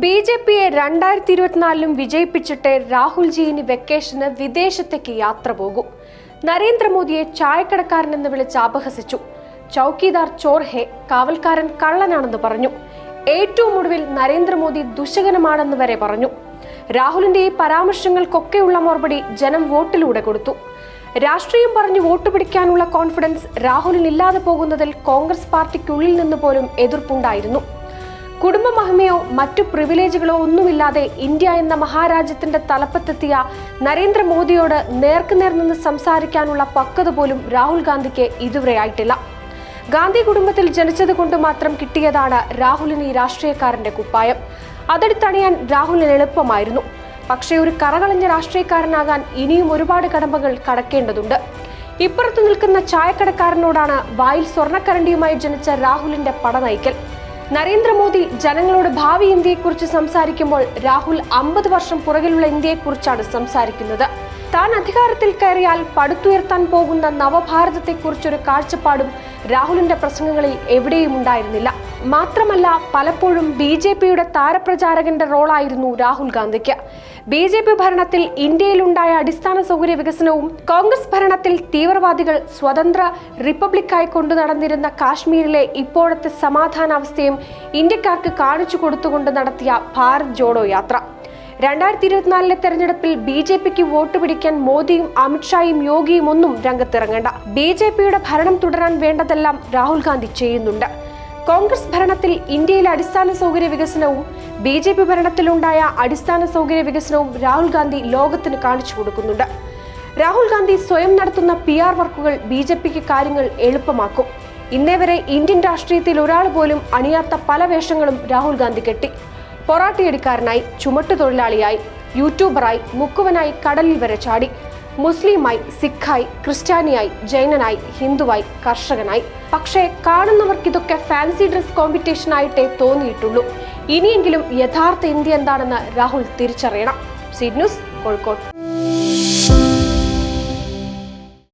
B J പിയെ രണ്ടായിരത്തി ഇരുപത്തിനാലിലും വിജയിപ്പിച്ചിട്ട് രാഹുൽജി ഇനി വെക്കേഷന് വിദേശത്തേക്ക് യാത്ര പോകും. നരേന്ദ്രമോദിയെ ചായക്കടക്കാരൻ എന്ന് വിളിച്ച് അപഹസിച്ചു. ചൌക്കിദാർ ചോർഹെ കാവൽക്കാരൻ കള്ളനാണെന്ന് പറഞ്ഞു. ഏറ്റവും ഒടുവിൽ നരേന്ദ്രമോദി ദുശകനമാണെന്ന് വരെ പറഞ്ഞു. രാഹുലിന്റെ ഈ പരാമർശങ്ങൾക്കൊക്കെയുള്ള മറുപടി ജനം വോട്ടിലൂടെ കൊടുത്തു. രാഷ്ട്രീയം പറഞ്ഞ് വോട്ട് പിടിക്കാനുള്ള കോൺഫിഡൻസ് രാഹുലിനില്ലാതെ പോകുന്നതിൽ കോൺഗ്രസ് പാർട്ടിക്കുള്ളിൽ നിന്ന് പോലും എതിർപ്പുണ്ടായിരുന്നു. കുടുംബ മഹിമയോ മറ്റു പ്രിവിലേജുകളോ ഒന്നുമില്ലാതെ ഇന്ത്യ എന്ന മഹാരാജ്യത്തിന്റെ തലപ്പത്തെത്തിയ നരേന്ദ്രമോദിയോട് നേർക്കുനേർ നിന്ന് സംസാരിക്കാനുള്ള പക്വത പോലും രാഹുൽ ഗാന്ധിക്ക് ഇതുവരെ ആയിട്ടില്ല. ഗാന്ധി കുടുംബത്തിൽ ജനിച്ചത് കൊണ്ട് മാത്രം കിട്ടിയതാണ് രാഹുലിന് ഈ രാഷ്ട്രീയക്കാരന്റെ കുപ്പായം. അതെടുത്തണിയാൻ രാഹുലിന് എളുപ്പമായിരുന്നു. പക്ഷേ ഒരു കറകളഞ്ഞ രാഷ്ട്രീയക്കാരനാകാൻ ഇനിയും ഒരുപാട് കടമ്പകൾ കടക്കേണ്ടതുണ്ട്. ഇപ്പുറത്തു നിൽക്കുന്ന ചായക്കടക്കാരനോടാണ് വായിൽ സ്വർണക്കരണ്ടിയുമായി ജനിച്ച രാഹുലിന്റെ പട നയിക്കൽ നരേന്ദ്രമോദി ജനങ്ങളോട് ഭാവി ഇന്ത്യയെക്കുറിച്ച് സംസാരിക്കുമ്പോൾ രാഹുൽ അമ്പത് വർഷം പുറകിലുള്ള ഇന്ത്യയെക്കുറിച്ചാണ് സംസാരിക്കുന്നത്. താൻ അധികാരത്തിൽ കയറിയാൽ പടുത്തുയർത്താൻ പോകുന്ന നവഭാരതത്തെക്കുറിച്ചൊരു കാഴ്ചപ്പാടും രാഹുലിന്റെ പ്രസംഗങ്ങളിൽ എവിടെയും ഉണ്ടായിരുന്നില്ല. മാത്രമല്ല പലപ്പോഴും ബി ജെ പിയുടെ താരപ്രചാരകന്റെ റോളായിരുന്നു രാഹുൽ ഗാന്ധിക്ക്. ബി ജെ പി ഭരണത്തിൽ ഇന്ത്യയിലുണ്ടായ അടിസ്ഥാന സൗകര്യ വികസനവും കോൺഗ്രസ് ഭരണത്തിൽ തീവ്രവാദികൾ സ്വതന്ത്ര റിപ്പബ്ലിക്കായി കൊണ്ടു നടന്നിരുന്ന കാശ്മീരിലെ ഇപ്പോഴത്തെ സമാധാനാവസ്ഥയും ഇന്ത്യക്കാർക്ക് കാണിച്ചു കൊടുത്തുകൊണ്ട് നടത്തിയ ഭാരത് ജോഡോ യാത്ര. രണ്ടായിരത്തി ഇരുപത്തിനാലിലെ തെരഞ്ഞെടുപ്പിൽ ബി ജെ പിക്ക് വോട്ട് പിടിക്കാൻ മോദിയും അമിത്ഷായും യോഗിയും ഒന്നും രംഗത്തിറങ്ങേണ്ട. ബി ജെ പിയുടെ ഭരണം തുടരാൻ വേണ്ടതെല്ലാം രാഹുൽ ഗാന്ധി ചെയ്യുന്നുണ്ട്. കോൺഗ്രസ് ഭരണത്തിൽ ഇന്ത്യയിലെ അടിസ്ഥാന സൗകര്യ വികസനവും ബി ജെ പി ഭരണത്തിലുണ്ടായ അടിസ്ഥാന സൗകര്യ വികസനവും രാഹുൽ ഗാന്ധി ലോകത്തിന് കാണിച്ചു കൊടുക്കുന്നുണ്ട്. രാഹുൽ ഗാന്ധി സ്വയം നടത്തുന്ന പി ആർ വർക്കുകൾ ബി ജെ പിക്ക് കാര്യങ്ങൾ എളുപ്പമാക്കും. ഇന്നേ വരെ ഇന്ത്യൻ രാഷ്ട്രീയത്തിൽ ഒരാൾ പോലും അണിയാത്ത പല വേഷങ്ങളും രാഹുൽ ഗാന്ധി കെട്ടി. പൊറാട്ടിയടിക്കാരനായി ചുമട്ടുതൊഴിലാളിയായി യൂട്യൂബറായി മുക്കുവനായി കടലിൽ വരെ ചാടി. മുസ്ലിമായി സിഖായി ക്രിസ്ത്യാനിയായി ജൈനനായി ഹിന്ദുവായി കർഷകനായി. പക്ഷേ കാണുന്നവർക്ക് ഇതൊക്കെ ഫാൻസി ഡ്രസ് കോമ്പറ്റീഷൻ ആയിട്ടേ തോന്നിയിട്ടുള്ളൂ. ഇനിയെങ്കിലും യഥാർത്ഥ ഇന്ത്യ എന്താണെന്ന് രാഹുൽ തിരിച്ചറിയണം. സിഡ് ന്യൂസ് കോഴിക്കോട്.